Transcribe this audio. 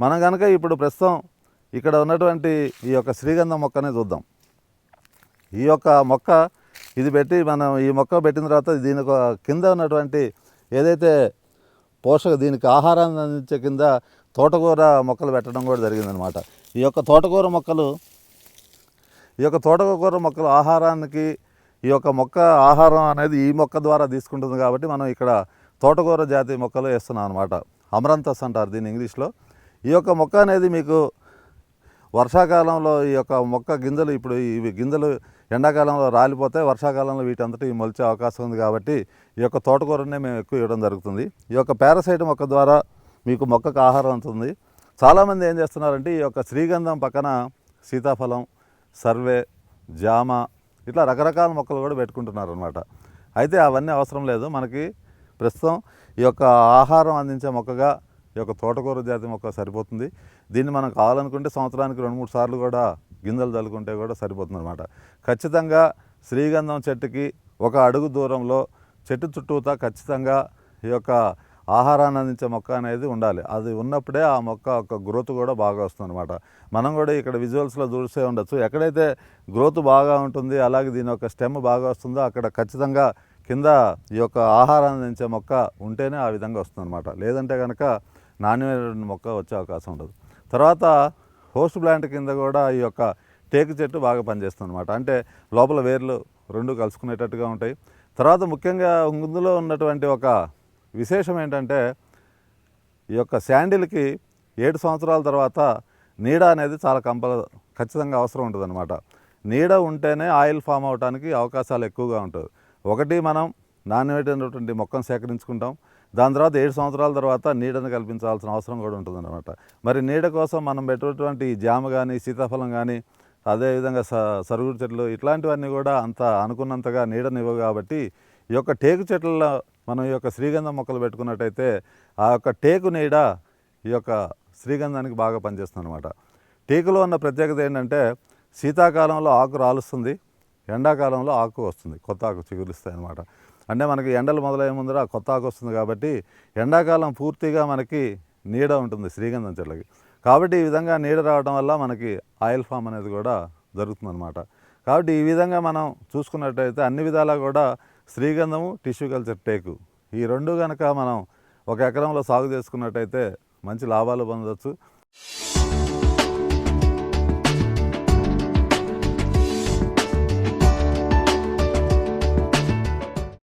మనం కనుక ఇప్పుడు ప్రస్తుతం ఇక్కడ ఉన్నటువంటి ఈ యొక్క శ్రీగంధం మొక్కనే చూద్దాం. ఈ యొక్క మొక్క ఇది పెట్టి మనం ఈ మొక్క పెట్టిన తర్వాత దీని కింద ఉన్నటువంటి ఏదైతే పోషక దీనికి ఆహారాన్ని అందించే కింద తోటకూర మొక్కలు పెట్టడం కూడా జరిగిందనమాట ఈ యొక్క తోటకూర మొక్కలు ఈ యొక్క తోటకూర మొక్కలు ఆహారానికి ఈ యొక్క మొక్క ఆహారం అనేది ఈ మొక్క ద్వారా తీసుకుంటుంది కాబట్టి మనం ఇక్కడ తోటకూర జాతి మొక్కలు వేస్తున్నాం అనమాట అమరంతస్ అంటారు దీన్ని ఇంగ్లీష్లో. ఈ యొక్క మొక్క అనేది మీకు వర్షాకాలంలో ఈ యొక్క మొక్క గింజలు ఇప్పుడు ఇవి గింజలు ఎండాకాలంలో రాలిపోతే వర్షాకాలంలో వీటంతటి మొలిచే అవకాశం ఉంది కాబట్టి ఈ యొక్క తోటకూరనే మేము ఎక్కువ ఇవ్వడం జరుగుతుంది. ఈ యొక్క పారాసైట్ మొక్క ద్వారా మీకు మొక్కకు ఆహారం అందుతుంది. చాలామంది ఏం చేస్తున్నారంటే ఈ యొక్క శ్రీగంధం పక్కన సీతాఫలం సర్వే జామ ఇట్లా రకరకాల మొక్కలు కూడా పెట్టుకుంటున్నారు అనమాట అయితే అవన్నీ అవసరం లేదు. మనకి ప్రస్తుతం ఈ యొక్క ఆహారం అందించే మొక్కగా ఈ యొక్క తోటకూర జాతి మొక్క సరిపోతుంది. దీన్ని మనం కావాలనుకుంటే సంవత్సరానికి రెండు మూడు సార్లు కూడా గింజలు చల్లుకుంటే కూడా సరిపోతుంది అనమాట ఖచ్చితంగా శ్రీగంధం చెట్టుకి ఒక అడుగు దూరంలో చెట్టు చుట్టూతా ఖచ్చితంగా ఈ యొక్క ఆహారాన్ని అందించే మొక్క అనేది ఉండాలి. అది ఉన్నప్పుడే ఆ మొక్క యొక్క గ్రోత్ కూడా బాగా వస్తుంది అనమాట మనం కూడా ఇక్కడ విజువల్స్లో చూసే ఉండొచ్చు. ఎక్కడైతే గ్రోత్ బాగా ఉంటుంది అలాగే దీని యొక్క స్టెమ్ బాగా వస్తుందో అక్కడ ఖచ్చితంగా కింద ఈ యొక్క ఆహారాన్ని అందించే మొక్క ఉంటేనే ఆ విధంగా వస్తుంది అనమాట లేదంటే కనుక నాణ్యమైన మొక్క వచ్చే అవకాశం ఉండదు. తర్వాత హోస్ట్ ప్లాంట్ కింద కూడా ఈ యొక్క టేకు చెట్టు బాగా పనిచేస్తుంది అనమాట అంటే లోపల వేర్లు రెండు కలుసుకునేటట్టుగా ఉంటాయి. తర్వాత ముఖ్యంగా ముందులో ఉన్నటువంటి ఒక విశేషం ఏంటంటే ఈ యొక్క శాండిల్కి ఏడు సంవత్సరాల తర్వాత నీడ అనేది చాలా కంపల్ ఖచ్చితంగా అవసరం ఉంటుంది నీడ ఉంటేనే ఆయిల్ ఫామ్ అవడానికి అవకాశాలు ఎక్కువగా ఉంటుంది ఒకటి మనం నాణ్యమైనటువంటి మొక్కను సేకరించుకుంటాం. దాని తర్వాత ఏడు సంవత్సరాల తర్వాత నీడను కల్పించాల్సిన అవసరం కూడా ఉంటుందన్నమాట. మరి నీడ కోసం మనం పెట్టేటువంటి జామ కానీ సీతాఫలం కానీ అదేవిధంగా స సరుగుడు చెట్లు ఇట్లాంటివన్నీ కూడా అంత అనుకున్నంతగా నీడనివ్వవు కాబట్టి ఈ యొక్క టేకు చెట్లలో మనం ఈ యొక్క శ్రీగంధం మొక్కలు పెట్టుకున్నట్టయితే ఆ యొక్క టేకు నీడ ఈ యొక్క శ్రీగంధానికి బాగా పనిచేస్తుంది అనమాట టేకులో ఉన్న ప్రత్యేకత ఏంటంటే శీతాకాలంలో ఆకు రాలుస్తుంది ఎండాకాలంలో ఆకు వస్తుంది కొత్త ఆకు చిగురిస్తాయి అనమాట అంటే మనకి ఎండలు మొదలయ్యే ముందర కొత్త ఆకు వస్తుంది కాబట్టి ఎండాకాలం పూర్తిగా మనకి నీడ ఉంటుంది శ్రీగంధం చెట్లకి. కాబట్టి ఈ విధంగా నీడ రావడం వల్ల మనకి ఆయిల్ ఫామ్ అనేది కూడా జరుగుతుందన్నమాట. కాబట్టి ఈ విధంగా మనం చూసుకున్నట్టయితే అన్ని విధాలా కూడా శ్రీగంధము టిష్యూ కల్చర్ టేకు. ఈ రెండు కనుక మనం ఒక ఎకరంలో సాగు చేసుకున్నట్టయితే మంచి లాభాలు పొందవచ్చు